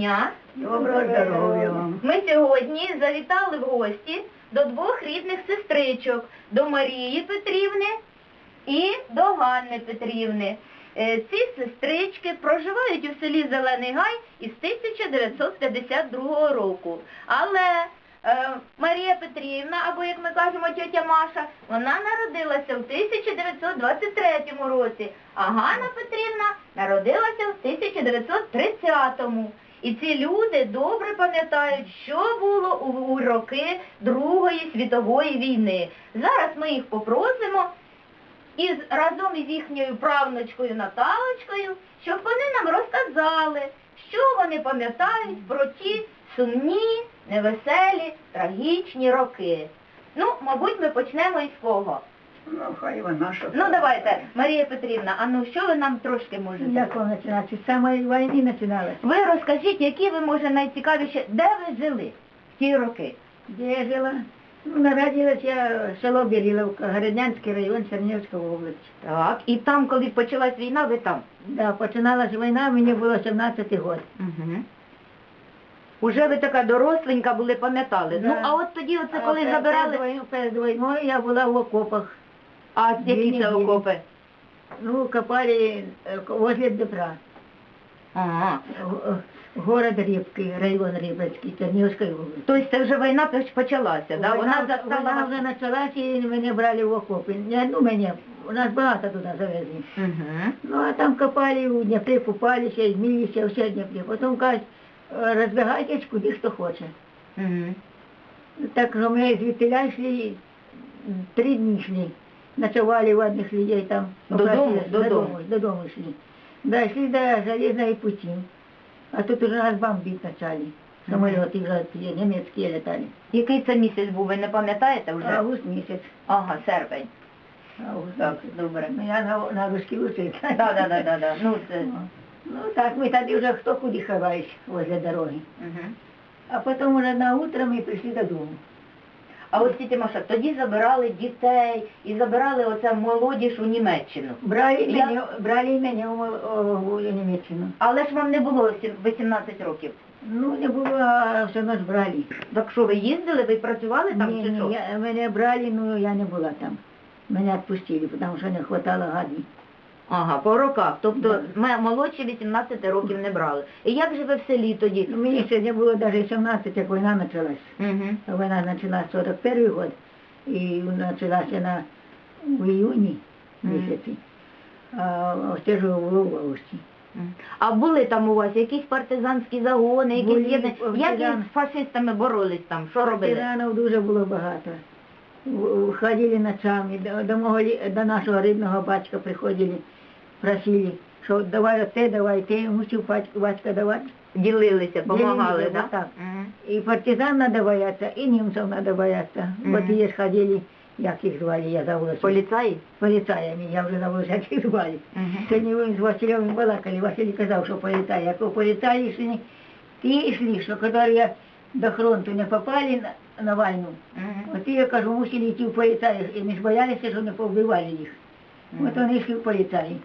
дня. Доброго здоров'я вам. Ми сьогодні завітали в гості до двох рідних сестричок, до Марії Петрівни і до Ганни Петрівни. Е, Ці сестрички проживають у селі Зелений Гай із 1952 року. Але е, Марія Петрівна, або як ми кажемо тьотя Маша, вона народилася в 1923 році, а Ганна Петрівна народилася в 1930-му. І ці люди добре пам'ятають, що було у, роки Другої світової війни. Зараз ми їх попросимо із разом із їхньою правнучкою Наталочкою, щоб вони нам розказали, що вони пам'ятають про ті сумні, невеселі, трагічні роки. Ну, мабуть, ми почнемо із кого? Ну, хай вона що. Ну, давайте, Марія Петрівна, а ну що ви нам трошки можете? Як вам починається? З самої війни починалося. Ви розкажіть, які ви, може, найцікавіші, де ви жили в ті роки? Де я жила? Ну, народилась я в село Біріловка, Городнянський район Чернігівської області. Так, і там, коли почалась війна, ви там? Да, починалась війна, мені було 17 років. Угу. Уже ви така доросленька були, пам'ятали. Да. Ну, а от тоді, оце коли забирали, Перед перед війною я була в окопах. А неділі. окопи? Ну, копали э, возле Днепра. Ага. Г- Город Рибки, район Рибецький, Чернігівської області. Тобто це вже війна поч- почалася, да? Вона застала вона вас. вже почалася і мене брали в окопи. Не одну мене, у нас багато туди завезли. Угу. Ну, а там копали у Дніпрі, купалися, і змілися, все в Дніпрі. Потім кажуть, «Е, розбігайтесь куди хто хоче. Угу. Так що ми звідтиля йшли, три дні йшли. Ночували у одних людей там. Додому? Додому. Додому, йшли. Дійшли до залізної путі. А тут уже нас бомбить почали. Самоліти вже ті німецькі літали. Який це місяць був, ви не пам'ятаєте вже? Август місяць. Ага, серпень. Август. Так, добре. Ну, я на, на русській вчився. Да, да, да, да, да. Ну, це... Ну так, ми тоді вже хто куди ховались возле дороги. Угу. А потім уже на утро ми прийшли додому. А от тітя Маша, тоді забирали дітей і забирали оце молодіж у Німеччину. Брали Я- мене, брали мене у, Мол- у, у Німеччину. Але ж вам не було сім- 18 років. Ну, не було, а все одно ж брали. Так що ви їздили, ви працювали там Ні, чи ні, що? я, мене брали, ну я не була там. Мене відпустили, тому що не хватало гадні. Ага, по роках. Тобто Да. ми молодші 18 років не брали. І як же ви в селі тоді? Ну, мені ще не було навіть 17, як війна почалась. Угу. Війна почалась 41 год, і почалася на в іюні місяці. А стежу було в августі. А були там у вас якісь партизанські загони, якісь єдні... Як із фашистами боролись там? Що робили? Партизанів дуже було багато. Ходили ночами, до, до, мого, до нашого рідного батька приходили, просили, що давай оце, давай те, мусив батько давати. Ділилися, допомагали, Ділилися, так? так. Мгм. І партизан надо бояться, і німців надо бояться. Мгм. От є ходили, як їх звали, я забула. Поліцаї? Поліцаями, я вже забула, як їх звали. Мгм. Сьогодні ви з Василем балакали, Василь казав, що поліцаї. Як у поліцаї йшли, ті йшли, що коли до фронту не попали на, на війну, Мгм. от я кажу, мусили йти в поліцаї, і не ж боялися, що не повбивали їх. От вони йшли в поліцаї.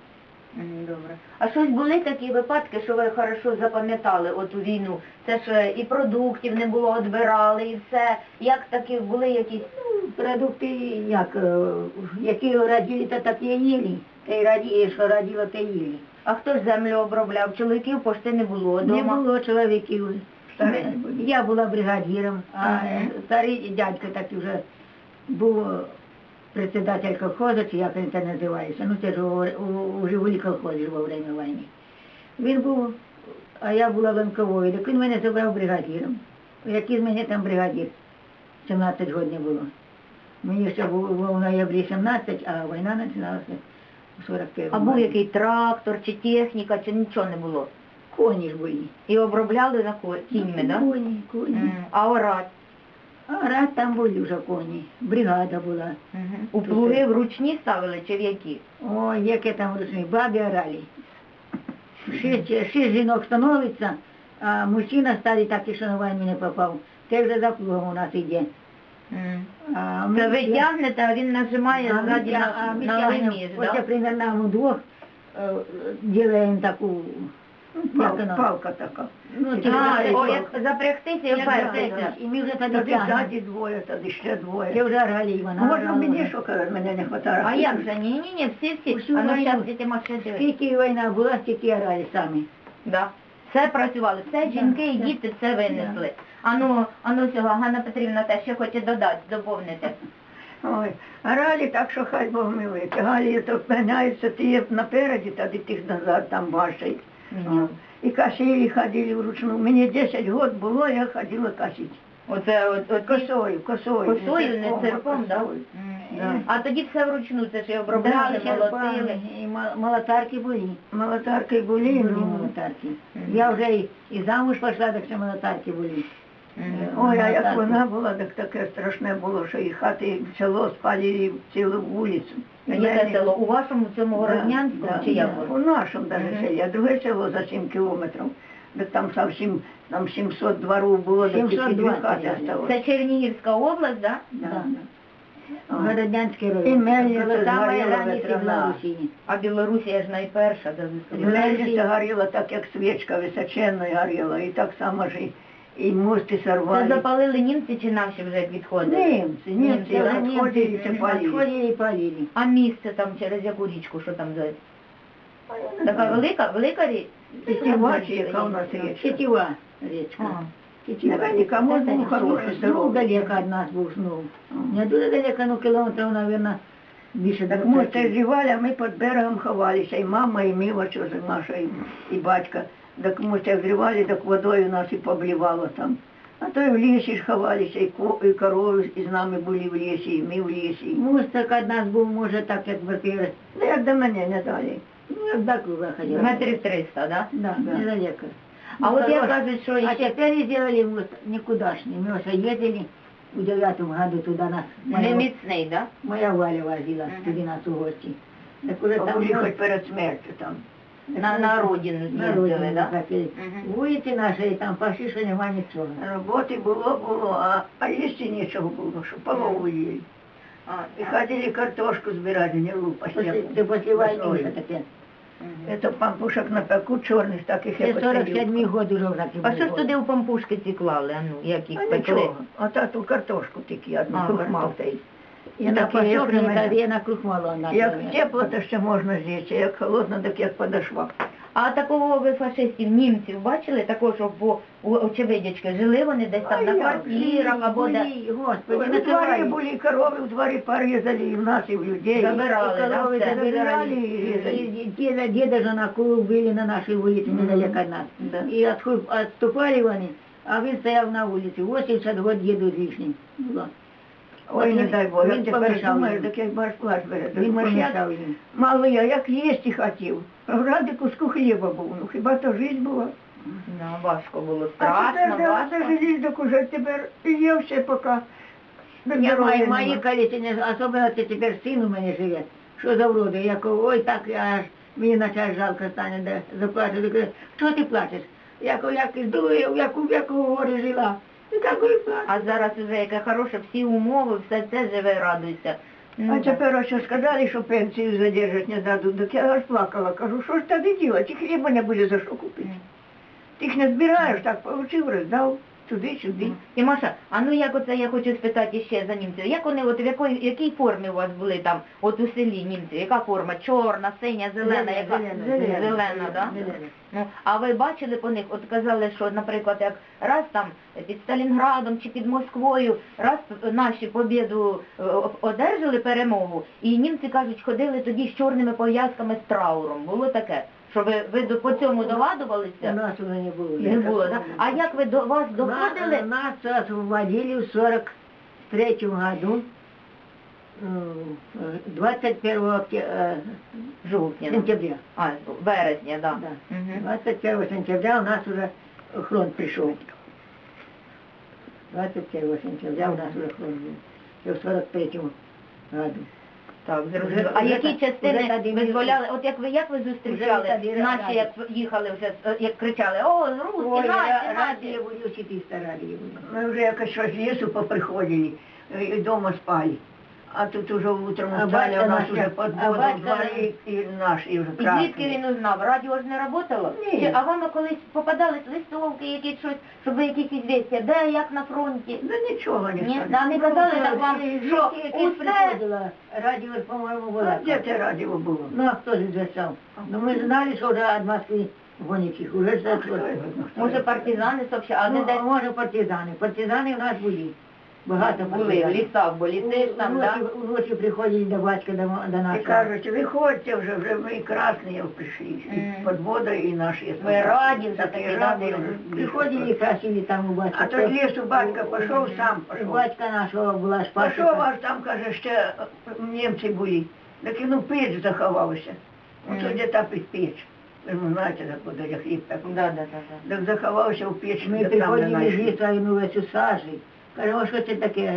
Добре. А щось були такі випадки, що ви хорошо запам'ятали оту війну? Це ж е, і продуктів не було, відбирали, і все. Як такі були якісь? Ну, продукти, як, е, які раділи, то так і їли. Та й що раділо, те їли. А хто ж землю обробляв? Чоловіків пошти не було Не було чоловіків. Старий. Я була бригадіром, а старий дядько такий вже був председатель колхозу, чи як він це називається. Ну це ж у, Жигулі колхозі во время війни. Він був, а я була ланковою, так він мене забрав бригадіром. Який з мене там бригадір? 17 років не було. Мені ще було в ноябрі 17, а війна починалася у 41 А був який трактор, чи техніка, чи нічого не було? Коні ж були. І обробляли на кіньми, так? Коні, коні. А орать? А раз там були вже коні, бригада була. Мгм. У плуги вручні ставили чи в які? Ой, яке там ручні, бабі орали. Шість, шість жінок становиться, а мужчина старий так і на війну не попав. Це вже за плугом у нас іде. М. А ми Це ви тягнете, а він нажимає а ми ззаді тя- на, ми на леміж, Оце да? примерно ми двох е, делаем таку Як Пал, палка така. Ну, ті А, о, як запрягтися і впертися. І ми вже тоді Тоді тягнемо. ззаді двоє, тоді ще Ти двоє. вже і вона Можна орала. мені, що каже, мене не хватає. А як же? Ні, ні, ні, всі, всі. Усю А ну війну. зараз діти машини дивись. Скільки війна була, стільки орали самі. Да. Все працювали, все Да, жінки і діти все винесли. Ану, ану цього, Ганна Петрівна те ще хоче додати, доповнити. Ой, орали так, що хай Бог милує. Тягали, то пганяються ті напереді, тоді тих назад там бачать. І косили, ходили вручну. Мені 10 років було, я ходила косити. Оце от, от Косою, косою. косою, не цирком, да? косою. Да. А тоді все вручну, це ж і обробляли, Да, молотили. черпали, І мо- молотарки були. Молотарки були, ну, молотарки. Мгм. Я вже і, і замуж пішла, так що молотарки були. Ой, а як вона була, так таке страшне було, що і хати, і село спалили цілу вулицю. Яке село? У вашому цьому Городнянському да, чи як? да. У нашому Мгм. селі, а друге село за 7 кілометрів. Так там зовсім, там 700 дворів було, так тільки дві хати осталось. Це Чернігівська область, так? Да, Да. да. Городянський І мельниця згоріла. Білорусі. А Білорусія ж найперша, де ви Мельниця горіла так, як свічка височенно горіла, і так само ж і, і мости Це сорвали. запалили німці чи наші вже відходили? Німці, німці, Німці, відходили, німці. це палили. Відходили і палили. А місце там через яку річку, що там за така велика, велика річ? Тетива чи яка у нас річка? Тетива річка. А. Тетива. Невелика, може був хороший, Знов здоровий. далеко від нас був знов. Не дуже далеко, ну кілометрів, мабуть, більше Так ми 20. зівали, а ми під берегом ховалися, і мама, і ми, ось ось наша, і, і батька. Так ми це взривали, так водою нас і поблівало там. А то і в лісі ж ховалися, і, ко, і корови з нами були в лісі, і ми в лісі. Мостик від нас був, може, так, як випили. Ну, як до мене не далі. Ну, як до круга. Метрів 300, да? Да, Да. недалеко. А от я Хорош. кажу, що А ще теперь сделали мост никудашний. Мы уже ездили в девятом году туда нас. не Моя, міцний, да? моя Валя возила туди нас у гості. Так уже там мост- хоч перед смертю там. На, на родину на родину да? хотели. Мгм. Вулиці нашої там почти що нема нічого. Роботи було, було, а, а їсти нічого було, що полову їли. А, І ходили картошку збирати, не лупа Після, це після війни вже таке. Це пампушок на пеку чорних таких, Це як 47 год уже такі А що ж туди у пампушки ці клали, а ну, як їх А пекли? нічого. А та ту картошку тільки одну А, крухмал. І І на як пасок, на мене. на. Як тепло, то ще можна з'їсти, як холодно, так як подошва. А такого ви фашистів, німців бачили, по у- очевидячки жили вони десь там А на квартирах або де Господи, У дворі були корови, у дворі порізали, і в нас, і в людей. Забирали, да, коровы все? Забирали. И Деда, деда же на кулу были на нашей улице, Мгм. недалеко от нас. Да. Отху- отступали они, а він стояв на вулиці. 80 год деду з лишнім. Ой, не дай Бог, він я тепер думаю, так як баш плач бере. Він як помішав їм. малий, а як їсти хотів. Ради куску хліба був, ну хіба то життя була. Ну, важко було, А тепер страшно, важко. оце желізок уже тепер є все поки. Я здоров'я мої, коліці, особливо це тепер син у мене живе. Що за вроди? Я кажу, ой, так я аж мені на час жалко стане, де заплачу. Я що ти плачеш? Я кажу, як в яку, в яку горі жила. Плачу. А зараз вже яке хороше, всі умови, все це живе, радуйся. Ну, А тепер що сказали, що пенсію задержать не дадуть, так я аж плакала. Кажу, що ж тоді ділати? Хліба не буде за що купити. Ти їх не збираєш, так получив, роздав, туди-сюди. Тимоша, а ну як оце я хочу спитати ще за німців, як вони, от в якої, якій формі у вас були там, от у селі німці, яка форма? Чорна, синя, зелена, яка? Зелена, Зелена, да? Зелена. Ну, а ви бачили по них, от казали, що, наприклад, як раз там під Сталінградом чи під Москвою, раз наші побіду е, одержали перемогу, і німці кажуть, ходили тоді з чорними пов'язками з трауром. Було таке? Що ви, ви до- по цьому У догадувалися? нас уже не було. Не було, так? А як ви до вас На- доходили? Нас освободили в 43 году, м, э, 21 окте- э, Жовтня. сентября. А, вересня, да. Да. Мгм. 21 сентября у нас уже фронт пришел. 21 сентября у нас уже фронт был. И в 43 году. Так, зрозуміло. Вже- А вже які частини визволяли? От як ви як ви зустрічали Вже тоді наші, як їхали вже, е, як кричали, о, русські, Ой, наші, наші. були, чи ті старі. Ми вже якось щось з лісу поприходили, і вдома спали. А тут уже утром А встали, у нас уже як- под а водом батька- дворі і наш, і вже І звідки він узнав? Радіо ж не працювало? Ні. А вам колись попадались листовки, якісь щось, щоб ви якісь ізвістя, де, як на фронті? Да нічого не Ні, нам не казали так вам, що усе приходило, радіо, по-моєму, А де те радіо було? Ну, а хто ж зв'язав? Ну, ми знали, що вже від Москви гонять уже знає? Може партизани сообщали, а Ну, де може партизани. Партизани в нас були. Багато були в лісах, бо ліси ж там, Уночі, так? уночі приходили до батька, до, м- до І нашого. кажуть, виходьте вже, вже ми красні прийшли, Мгм. під водою і наші. Ви раді вже Так, таки, і да, раді були? Приходили і красили там у батька. А то з лісу батька пішов, сам У пішов. батька нашого була Пішов, шпашка. аж там, каже, ще е, німці були. Так ну піч заховався. Мгм. Оце де та під піч. Ви ж знаєте, де куди я хліб так. Да, да, да, да. Так заховався в піч, Ми де там не приходили з знайшли. лісу, а він увесь у сажі. Каже, о, що це таке?